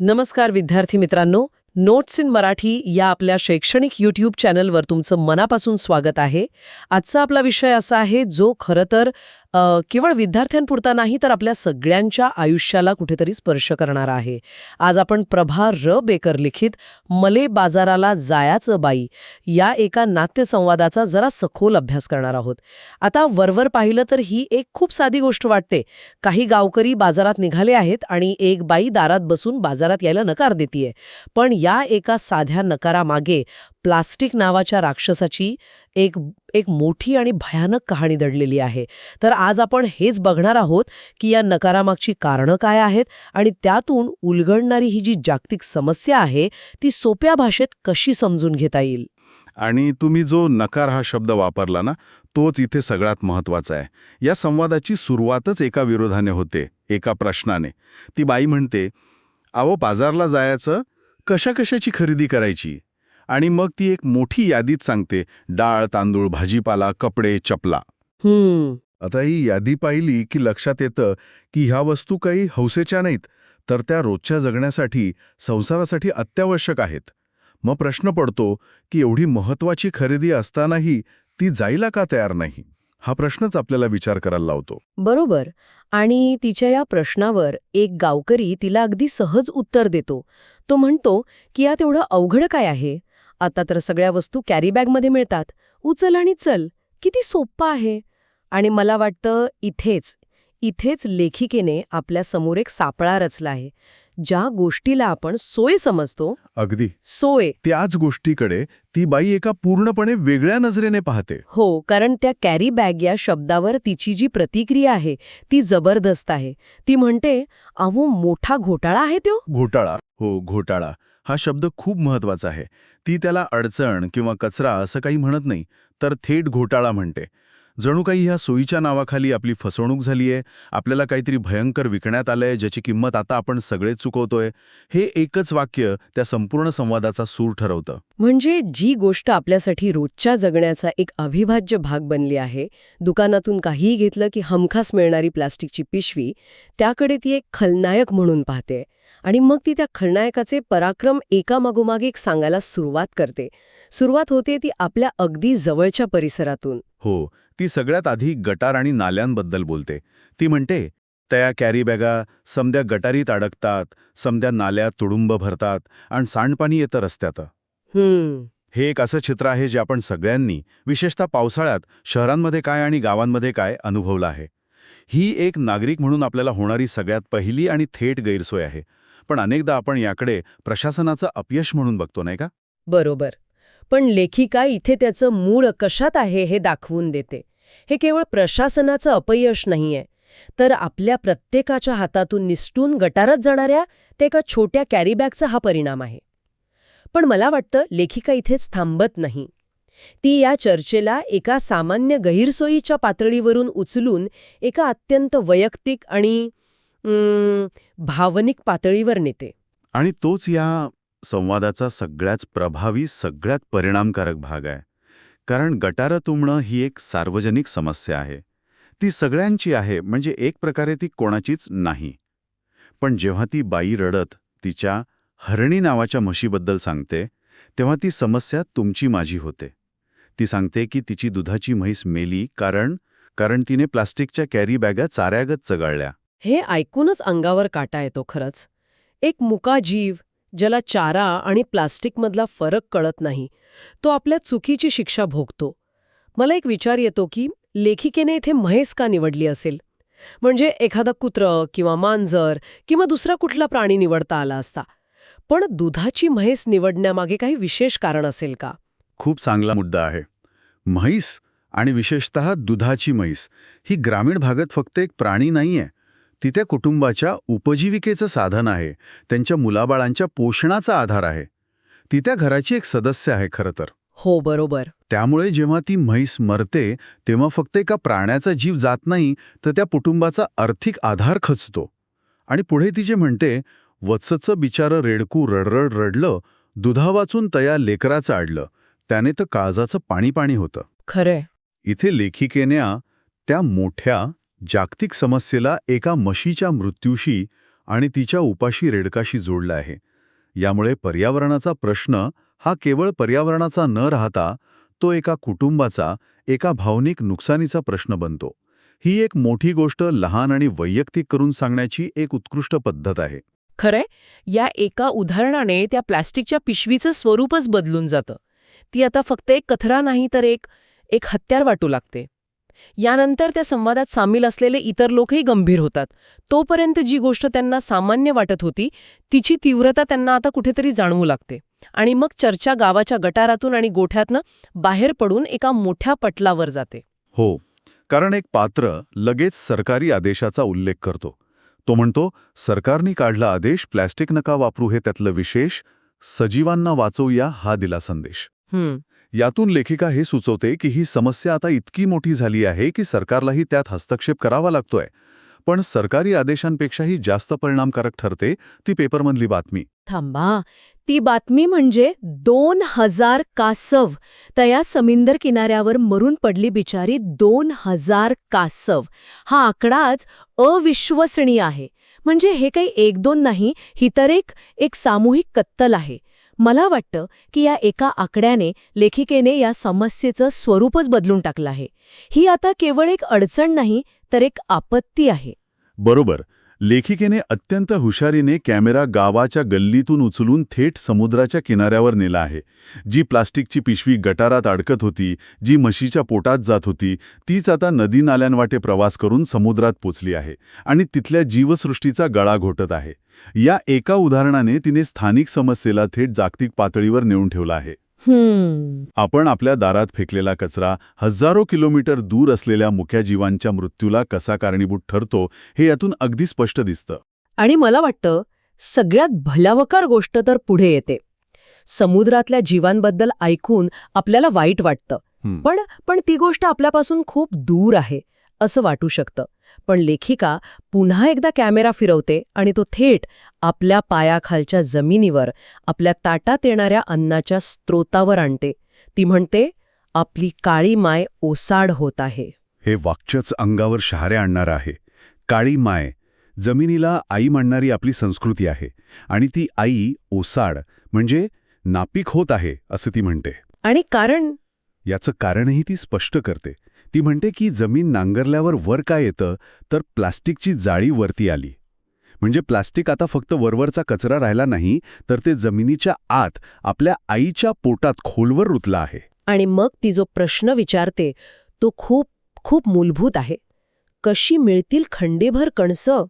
नमस्कार विद्यार्थी मित्रांनो नोट्स इन मराठी या आपल्या शैक्षणिक यूट्यूब चॅनलवर तुमचं मनापासून स्वागत आहे. आजचा आपला विषय असा आहे जो खरं तर केवळ विद्यार्थ्यांपुरता नाही तर आपल्या सगळ्यांच्या आयुष्याला कुठेतरी स्पर्श करणार आहे. आज आपण प्रभा र बेकर लिखित मले बाजाराला जायाचं बाई या एका नाट्यसंवादाचा जरा सखोल अभ्यास करणार आहोत. आता वरवर पाहिलं तर ही एक खूप साधी गोष्ट वाटते. काही गावकरी बाजारात निघाले आहेत आणि एक बाई दारात बसून बाजारात यायला नकार देतीये. पण या एका साध्या नकारामागे प्लास्टिक नावाच्या राक्षसाची एक एक मोठी आणि भयानक कहाणी दडलेली आहे. तर आज आपण हेच बघणार आहोत की या नकारामागची कारणं काय आहेत आणि त्यातून उलगडणारी ही जी जागतिक समस्या आहे ती सोप्या भाषेत कशी समजून घेता येईल? आणि तुम्ही जो नकार हा शब्द वापरला ना तोच इथे सगळ्यात महत्त्वाचा आहे. या संवादाची सुरुवातच एका विरोधाने होते एका प्रश्नाने. ती बाई म्हणते अहो बाजारला जायचं कशा कशाची खरेदी करायची? आणि मग ती एक मोठी यादीच सांगते. डाळ तांदूळ भाजीपाला कपडे चपला. आता ही यादी पाहिली की लक्षात येतं की ह्या वस्तू काही हौसेच्या नाहीत तर त्या रोजच्या जगण्यासाठी संसारासाठी अत्यावश्यक आहेत. मग प्रश्न पडतो की एवढी महत्वाची खरेदी असतानाही ती जायला का तयार नाही? हा प्रश्नच आपल्याला विचार करायला लावतो. बरोबर. आणि तिच्या या प्रश्नावर एक गावकरी तिला अगदी सहज उत्तर देतो. तो म्हणतो की यात एवढं अवघड काय आहे? आता तर सगळ्या वस्तू कॅरीबॅगमध्ये मिळतात. उचल आणि चल. किती सोप्पं आहे. आणि मला वाटतं इथेच इथेच लेखिकेने आपल्यासमोर एक सापळा रचला आहे ज्या गोष्टीला आपण सोय समजतो. अगदी. सोय. त्याच गोष्टीकडे ती बाई एका पूर्णपणे वेगळ्या नजरेने पाहते. हो कारण त्या कॅरी बॅग या शब्दावर तिची जी प्रतिक्रिया आहे ती जबरदस्त आहे. ती म्हणते अहो मोठा घोटाळा आहे तो? घोटाळा. हो घोटाळा. हा शब्द खूप महत्त्वाचा आहे. ती त्याला अडचण किंवा कचरा असं काही म्हणत नाही तर थेट घोटाळा म्हणते. जणू काही ह्या सोयीच्या नावाखाली आपली फसवणूक झालीये आपल्याला काहीतरी भयंकर विकण्यात आलंय ज्याची किंमत आता आपण सगळेच चुकवतोय हे एकच वाक्य त्या संपूर्ण संवादाचा सूर ठरवतं. म्हणजे जी गोष्ट आपल्यासाठी रोजच्या जगण्याचा एक अविभाज्य भाग बनली आहे दुकानातून काहीही घेतलं की हमखास मिळणारी प्लास्टिकची पिशवी त्याकडे ती एक खलनायक म्हणून पाहते आणि मग ती त्या खलनायकाचे पराक्रम एकामागोमाग एक सांगायला सुरुवात करते. सुरुवात होते ती आपल्या अगदी जवळच्या परिसरातून. हो ती सगळ्यात आधी गटार आणि नाल्यांबद्दल बोलते. ती म्हणते त्या कॅरी बॅगा समद्या गटारीत अडकतात समद्या नाल्यात तुडुंब भरतात आणि सांडपाणी येतं रस्त्यात. हे एक असं चित्र आहे जे आपण सगळ्यांनी विशेषतः पावसाळ्यात शहरांमध्ये काय आणि गावांमध्ये काय अनुभवलं आहे. ही एक नागरिक म्हणून आपल्याला होणारी सगळ्यात पहिली आणि थेट गैरसोय आहे. पण अनेकदा आपण याकडे प्रशासनाचं अपयश म्हणून बघतो नाही का? बरोबर. पण लेखिका इथे त्याचं मूळ कशात आहे हे दाखवून देते. हे केवळ प्रशासनाचं अपयश नाहीये. तर आपल्या प्रत्येकाच्या हातातून निसटून गटारात जाणाऱ्या त्या एका छोट्या कॅरीबॅगचा हा परिणाम आहे. पण मला वाटतं लेखिका इथेच थांबत नाही. ती या चर्चेला एका सामान्य गैरसोयीच्या पातळीवरून उचलून एका अत्यंत वैयक्तिक आणि भावनिक पातळीवर नेते. आणि तोच या संवादाचा सगळ्याच प्रभावी सगळ्यात परिणामकारक भाग आहे. कारण गटारं तुंबणं ही एक सार्वजनिक समस्या आहे. ती सगळ्यांची आहे म्हणजे एक प्रकारे ती कोणाचीच नाही. पण जेव्हा ती बाई रडत तिच्या हरणी नावाच्या म्हशीबद्दल सांगते तेव्हा ती समस्या तुमची माझी होते. ती सांगते की तिची दुधाची म्हैस मेली कारण कारण तिने प्लास्टिकच्या कॅरी बॅगा चाऱ्यागत चगळल्या. हे ऐकूनच अंगावर काटा येतो खरंच. एक मुका जीव ज्याला चारा आणि प्लास्टिकमधला फरक कळत नाही तो आपल्या चुकीची शिक्षा भोगतो. मला एक विचार येतो की लेखिकेने इथे म्हैस का निवडली असेल? म्हणजे एखादा कुत्रं किंवा मांजर किंवा दुसरा कुठला प्राणी निवडता आला असता. पण दुधाची म्हैस निवडण्यामागे काही विशेष कारण असेल का? खूप चांगला मुद्दा आहे. म्हैस आणि विशेषतः दुधाची म्हैस ही ग्रामीण भागात फक्त एक प्राणी नाहीये. ती त्या कुटुंबाच्या उपजीविकेचं साधन आहे. त्यांच्या मुलाबाळांच्या पोषणाचा आधार आहे. ती त्या घराची एक सदस्य आहे खरं तर. हो बरोबर. त्यामुळे जेव्हा ती म्हैस मरते तेव्हा फक्त एका प्राण्याचा जीव जात नाही तर त्या कुटुंबाचा आर्थिक आधार खचतो. आणि पुढे ती जे म्हणते वत्सचं बिचारं रेडकू रडरड रडलं दुधा वाचून तया लेकराचं आडलं. त्याने तर काळजाचं पाणी पाणी होतं. खरंय. इथे लेखिकेने त्या मोठ्या जागतिक समस्येला एका म्हशीच्या मृत्यूशी आणि तिच्या उपाशी रेडकाशी जोडला आहे. यामुळे पर्यावरणाचा प्रश्न हा केवळ पर्यावरणाचा न राहता तो एका कुटुंबाचा एका भावनिक नुकसानीचा प्रश्न बनतो. ही एक मोठी गोष्ट लहान आणि वैयक्तिक करून सांगण्याची एक उत्कृष्ट पद्धत आहे. खरंय? या एका उदाहरणाने त्या प्लॅस्टिकच्या पिशवीचं स्वरूपच बदलून जातं. ती आता फक्त एक कथरा नाही तर एक एक हत्यार वाटू लागते. यानंतर त्या संवादात सामील असलेले इतर लोकही गंभीर होतात. तोपर्यंत जी गोष्ट त्यांना सामान्य वाटत होती तिची तीव्रता त्यांना आता कुठेतरी जाणवू लागते. आणि मग चर्चा गावाच्या गटारातून आणि गोठ्यातनं बाहेर पडून एका मोठ्या पटलावर जाते. हो कारण एक पात्र लगेच सरकारी आदेशाचा उल्लेख करतो. तो म्हणतो सरकारने काढला आदेश प्लॅस्टिक नका वापरू हे त्यातलं विशेष. सजीवांना वाचवूया हा दिला संदेश. हम्म. यातून लेखिका हे सुचवते की ही समस्या आता इतकी मोठी झाली आहे की सरकारलाही त्यात हस्तक्षेप करावा लागतोय. पण सरकारी आदेशांपेक्षाही जास्त परिणामकारक ठरते ती पेपरमधली बातमी. थांबा. ती बातमी म्हणजे दोन हजार कासव. तया समिंदर किनाऱ्यावर मरून पडली बिचारी दोन हजार कासव. हा आकडाच अविश्वसनीय आहे. म्हणजे हे काही एक दोन नाही ही तर एक एक सामूहिक कत्तल आहे. मला वाटतं की या एका आकड्याने लेखिकेने या समस्येचं स्वरूपच बदलून टाकलं आहे. ही आता केवळ एक अडचण नाही तर एक आपत्ती आहे. बरोबर. लेखिकेने अत्यंत हुशारीने कॅमेरा गावाच्या गल्लीतून उचलून थेट समुद्राच्या किनाऱ्यावर नेला आहे. जी प्लास्टिकची पिशवी गटारात अडकत होती जी म्हशीच्या पोटात जात होती तीच आता नदी नाल्यांवाटे प्रवास करून समुद्रात पोचली आहे आणि तिथल्या जीवसृष्टीचा गळा घोटत आहे. या एका उदाहरणाने तिने स्थानिक समस्येला थेट जागतिक पातळीवर नेऊन ठेवला आहे. आपण आपल्या दारात फेकलेला कचरा हजारो किलोमीटर दूर असलेल्या मुक्या जीवांच्या मृत्यूला कसा कारणीभूत ठरतो हे यातून अगदी स्पष्ट दिसतं. आणि मला वाटतं सगळ्यात भल्यावकार गोष्ट तर पुढे येते. समुद्रातल्या जीवांबद्दल ऐकून आपल्याला वाईट वाटतं. पण पण ती गोष्ट आपल्यापासून खूप दूर आहे असं वाटू शकतं. पण लेखिका पुन्हा एकदा कॅमेरा फिरवते आणि तो थेट आपल्या पायाखालच्या जमिनीवर आपल्या ताटात येणाऱ्या अन्नाच्या स्त्रोतावर आणते. ती म्हणते आपली काळी माय ओसाड होत आहे. हे वाक्यच अंगावर शहारे आणणारं आहे. काळी माय जमिनीला आई म्हणणारी आपली संस्कृती आहे आणि ती आई ओसाड म्हणजे नापीक होत आहे असं ती म्हणते. आणि कारण? याचं कारणही ती स्पष्ट करते. ती म्हणते की जमीन नांगरल्यावर वर काय येतं तर प्लास्टिकची जाळी वरती आली. म्हणजे प्लास्टिक आता फक्त वरवरचा कचरा राहिला नाही तर ते जमिनीच्या आत आपल्या आईच्या पोटात खोलवर रुतला आहे. आणि मग ती जो प्रश्न विचारते तो खूप खूप मूलभूत आहे. कशी मिळतील खंडेभर कणसं?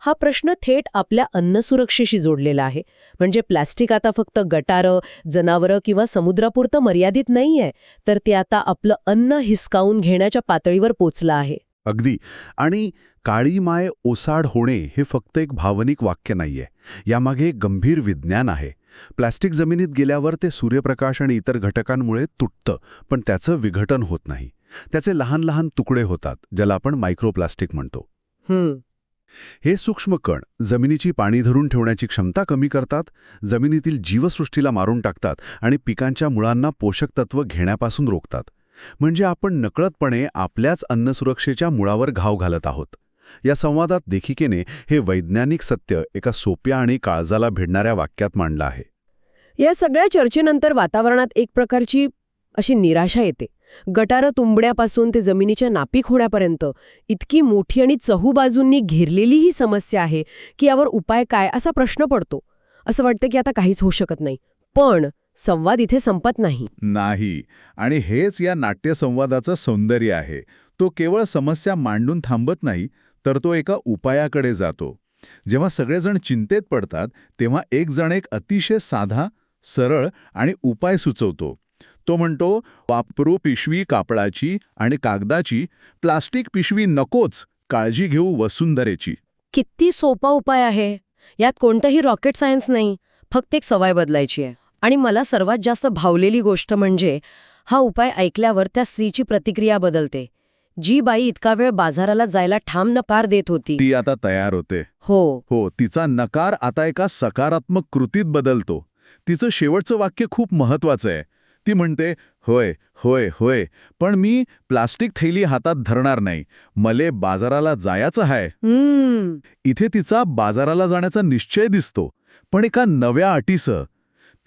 हा प्रश्न थेट आपल्या अन्नसुरक्षेशी जोडलेला आहे. म्हणजे प्लॅस्टिक आता फक्त गटारं जनावरं किंवा समुद्रापुरतं मर्यादित नाहीये तर ते आता आपलं अन्न हिसकावून घेण्याच्या पातळीवर पोचलं आहे. अगदी. आणि काळी माय ओसाड होणे हे फक्त एक भावनिक वाक्य नाहीये. यामागे गंभीर विज्ञान आहे. प्लॅस्टिक जमिनीत गेल्यावर ते सूर्यप्रकाश आणि इतर घटकांमुळे तुटतं पण त्याचं विघटन होत नाही. त्याचे लहान लहान तुकडे होतात ज्याला आपण मायक्रोप्लास्टिक म्हणतो. हम्म. हे सूक्ष्म कण जमिनीची पाणी धरून ठेवण्याची क्षमता कमी करतात जमिनीतील जीवसृष्टीला मारून टाकतात आणि पिकांच्या मुळांना पोषक तत्व घेण्यापासून रोखतात. म्हणजे आपण नकळतपणे आपल्याच अन्नसुरक्षेच्या मुळावर घाव घालत आहोत. या संवादात देखिकेने हे वैज्ञानिक सत्य एका सोप्या आणि काळजाला भिडणाऱ्या वाक्यात मांडलं आहे. या सगळ्या चर्चेनंतर वातावरणात एक प्रकारची अशी निराशा येते. गटारं तुंबड्यापासून ते जमिनीच्या नापीक होण्यापर्यंत इतकी मोठी आणि चहूबाजूंनी घेरलेली ही समस्या आहे की यावर उपाय काय असा प्रश्न पडतो. असं वाटतं की आता काहीच होऊ शकत नाही. पण संवाद इथे संपत नाही. नाही. आणि हेच या नाट्यसंवादाचं सौंदर्य आहे. तो केवळ समस्या मांडून थांबत नाही तर तो एका उपायाकडे जातो. जेव्हा सगळेजण चिंतेत पडतात तेव्हा एक जण एक अतिशय साधा सरळ आणि उपाय सुचवतो. तो म्हणतो वापरू पिशवी कापडाची आणि कागदाची प्लास्टिक पिशवी नकोच काळजी घेऊ वसुंधरेची. किती सोपा उपाय आहे. यात कोणतंही रॉकेट सायन्स नाही फक्त एक सवय बदलायची आहे. आणि मला सर्वात जास्त भावलेली गोष्ट म्हणजे हा उपाय ऐकल्यावर त्या स्त्रीची प्रतिक्रिया बदलते. जी बाई इतका वेळ बाजाराला जायला ठाम न पार देत होती. ती आता तयार होते. हो. हो तिचा नकार आता एका सकारात्मक कृतीत बदलतो. तिचं शेवटचं वाक्य खूप महत्वाचं आहे. ती म्हणते होय होय होय पण मी प्लास्टिक थैली हातात धरणार नाही. मले बाजाराला जायचं आहे इथे तिचा बाजाराला जाण्याचा निश्चय दिसतो पण एका नव्या अटीसह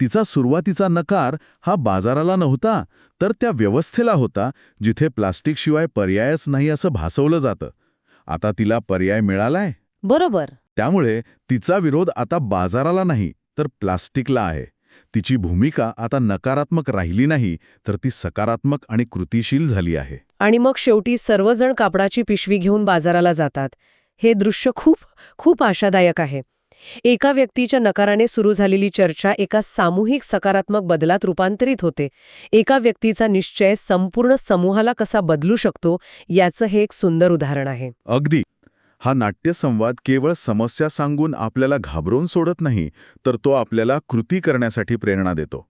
तिचा सुरुवातीचा नकार हा बाजाराला नव्हता तर त्या व्यवस्थेला होता जिथे प्लास्टिकशिवाय पर्यायच नाही असं भासवलं जातं. आता तिला पर्याय मिळालाय. बरोबर. त्यामुळे तिचा विरोध आता बाजाराला नाही तर प्लास्टिकला आहे. तिची भूमिका आता नकारात्मक राहिली नाही तर ती सकारात्मक आणि कृतिशील झाली आहे. आणि मग शेवटी सर्वजण कापडाची पिशवी घेऊन बाजाराला जातात. हे दृश्य खूप खूप आशादायक आहे. एका व्यक्तीच्या नकाराने सुरू झालेली चर्चा एका सामूहिक सकारात्मक बदलात रूपांतरित होते. एका व्यक्तीचा निश्चय संपूर्ण समूहाला कसा बदलू शकतो याचं हे एक सुंदर उदाहरण आहे. अगदी. हा नाट्यसंवाद केवळ समस्या सांगून आपल्याला घाबरवून सोडत नाही तर तो आपल्याला कृती करण्यासाठी प्रेरणा देतो.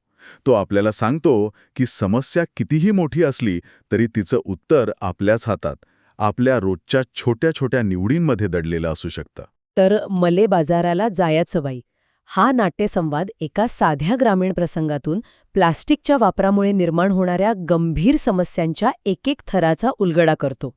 तो आपल्याला सांगतो की समस्या कितीही मोठी असली तरी तिचं उत्तर आपल्याच हातात आपल्या रोजच्या छोट्या छोट्या निवडींमध्ये दडलेलं असू शकतं. तर मले बाजाराला जायचं बाई. हा नाट्यसंवाद एका साध्या ग्रामीण प्रसंगातून प्लास्टिकच्या वापरामुळे निर्माण होणाऱ्या गंभीर समस्यांच्या एक एक थराचा उलगडा करतो.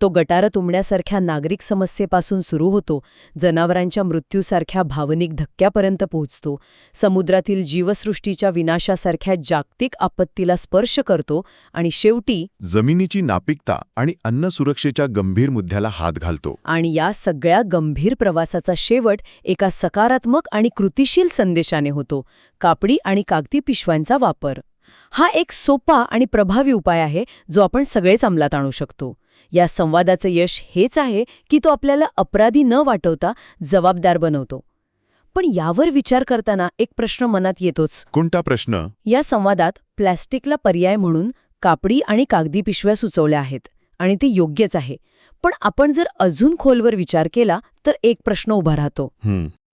तो गटारं तुंबण्यासारख्या नागरिक समस्येपासून सुरू होतो जनावरांच्या मृत्यूसारख्या भावनिक धक्क्यापर्यंत पोहोचतो समुद्रातील जीवसृष्टीच्या विनाशासारख्या जागतिक आपत्तीला स्पर्श करतो आणि शेवटी जमिनीची नापिकता आणि अन्न सुरक्षेच्या गंभीर मुद्द्याला हात घालतो. आणि या सगळ्या गंभीर प्रवासाचा शेवट एका सकारात्मक आणि कृतिशील संदेशाने होतो कापडी आणि कागदी पिशव्यांचा वापर. हा एक सोपा आणि प्रभावी उपाय आहे जो आपण सगळेच अंमलात आणू शकतो. या संवादाचं यश हेच आहे की तो आपल्याला अपराधी न वाटवता जबाबदार बनवतो. पण यावर विचार करताना एक प्रश्न मनात येतोच. कोणता प्रश्न? या संवादात प्लॅस्टिकला पर्याय म्हणून कापडी आणि कागदी पिशव्या सुचवल्या आहेत आणि ते योग्यच आहे. पण आपण जर अजून खोलवर विचार केला तर एक प्रश्न उभा राहतो.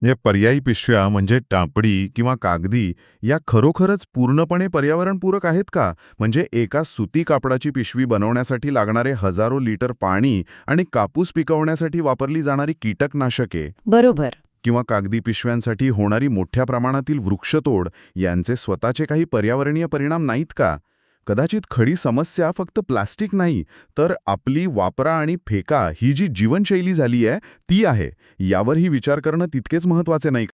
या पर्यायी पिशव्या म्हणजे टापडी किंवा कागदी या खरोखरच पूर्णपणे पर्यावरणपूरक आहेत का? म्हणजे एका सुती कापडाची पिशवी बनवण्यासाठी लागणारे हजारो लिटर पाणी आणि कापूस पिकवण्यासाठी वापरली जाणारी कीटकनाशके बरोबर. किंवा कागदी पिशव्यांसाठी होणारी मोठ्या प्रमाणातील वृक्षतोड यांचे स्वतःचे काही पर्यावरणीय परिणाम नाहीत का? कदाचित खडी समस्या फक्त प्लास्टिक नाही तर आपली वापरा आणि फेका ही जी जीवनशैली झाली आहे ती आहे. यावरही विचार करणं तितकेच महत्त्वाचे नाही